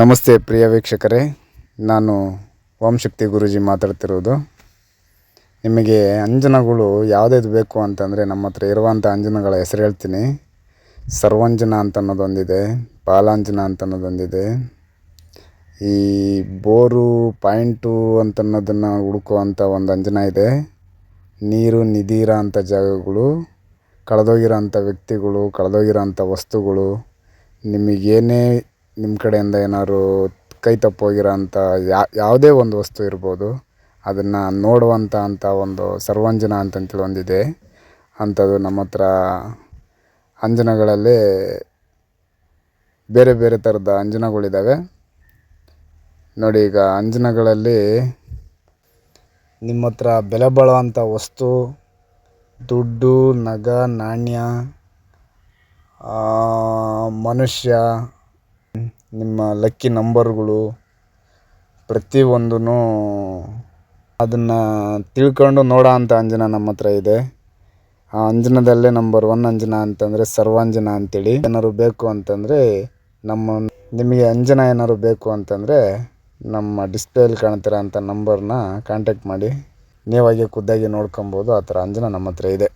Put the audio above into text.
ನಮಸ್ತೆ ಪ್ರಿಯ ವೀಕ್ಷಕರೇ. ನಾನು ಓಂ ಶಕ್ತಿ ಗುರೂಜಿ ಮಾತಾಡ್ತಿರೋದು. ನಿಮಗೆ ಅಂಜನಗಳು ಯಾವುದ್ಯಾವ್ದು ಬೇಕು ಅಂತಂದರೆ ನಮ್ಮ ಹತ್ರ ಇರುವಂಥ ಅಂಜನಗಳ ಹೆಸರು ಹೇಳ್ತೀನಿ. ಸರ್ವಂಜನ ಅಂತ ಅನ್ನೋದೊಂದಿದೆ ಪಾಲಾಂಜನ ಅಂತ ಅನ್ನೋದೊಂದಿದೆ ಈ ಬೋರು, ಪಾಯಿಂಟು ಅಂತ ಅನ್ನೋದನ್ನು ಹುಡುಕುವಂಥ ಒಂದು ಅಂಜನ ಇದೆ. ನೀರು, ನಿಧಿರ ಅಂಥ ಜಾಗಗಳು ಕಳೆದೋಗಿರೋ ಅಂಥ ವ್ಯಕ್ತಿಗಳು ಕಳೆದೋಗಿರೋ ಅಂಥ ವಸ್ತುಗಳು, ನಿಮಗೇನೇ ನಿಮ್ಮ ಕಡೆಯಿಂದ ಏನಾದ್ರು ಕೈ ತಪ್ಪೋಗಿರೋ ಅಂಥ ಯಾವುದೇ ಒಂದು ವಸ್ತು ಇರ್ಬೋದು, ಅದನ್ನು ನೋಡುವಂಥ ಅಂಥ ಒಂದು ಸರ್ವಾಂಜನ ಅಂತಂತೇಳಿ ಒಂದಿದೆ. ಅಂಥದ್ದು ನಮ್ಮ ಹತ್ರ ಅಂಜನಗಳಲ್ಲಿ ಬೇರೆ ಬೇರೆ ಥರದ ಅಂಜನಗಳಿದ್ದಾವೆ ನೋಡಿ ಈಗ ಅಂಜನಗಳಲ್ಲಿ ನಿಮ್ಮ ಹತ್ರ ಬೆಲೆ ಬಾಳುವಂಥ ವಸ್ತು, ದುಡ್ಡು, ನಗ, ನಾಣ್ಯ ಮನುಷ್ಯ ನಿಮ್ಮ ಲಕ್ಕಿ ನಂಬರ್ಗಳು ಪ್ರತಿಯೊಂದೂ ಅದನ್ನು ತಿಳ್ಕೊಂಡು ನೋಡೋ ಅಂಥ ಅಂಜನ ನಮ್ಮ ಹತ್ರ ಇದೆ. ಆ ಅಂಜನದಲ್ಲೇ ನಂಬರ್ ಒನ್ ಅಂಜನ ಅಂತಂದರೆ ಸರ್ವಾಂಜನ ಅಂತೇಳಿ. ಏನಾದ್ರು ಬೇಕು ಅಂತಂದರೆ ನಮ್ಮ, ನಿಮಗೆ ಅಂಜನ ಏನಾದ್ರು ಬೇಕು ಅಂತಂದರೆ ನಮ್ಮ ಡಿಸ್ಪ್ಲೇಲಿ ಕಾಣ್ತಿರೋ ಅಂಥ ನಂಬರ್ನ ಕಾಂಟ್ಯಾಕ್ಟ್ ಮಾಡಿ. ನೀವಾಗೆ ಖುದ್ದಾಗಿ ನೋಡ್ಕೊಬೋದು, ಆ ಥರ ಅಂಜನ ನಮ್ಮ ಹತ್ರ ಇದೆ.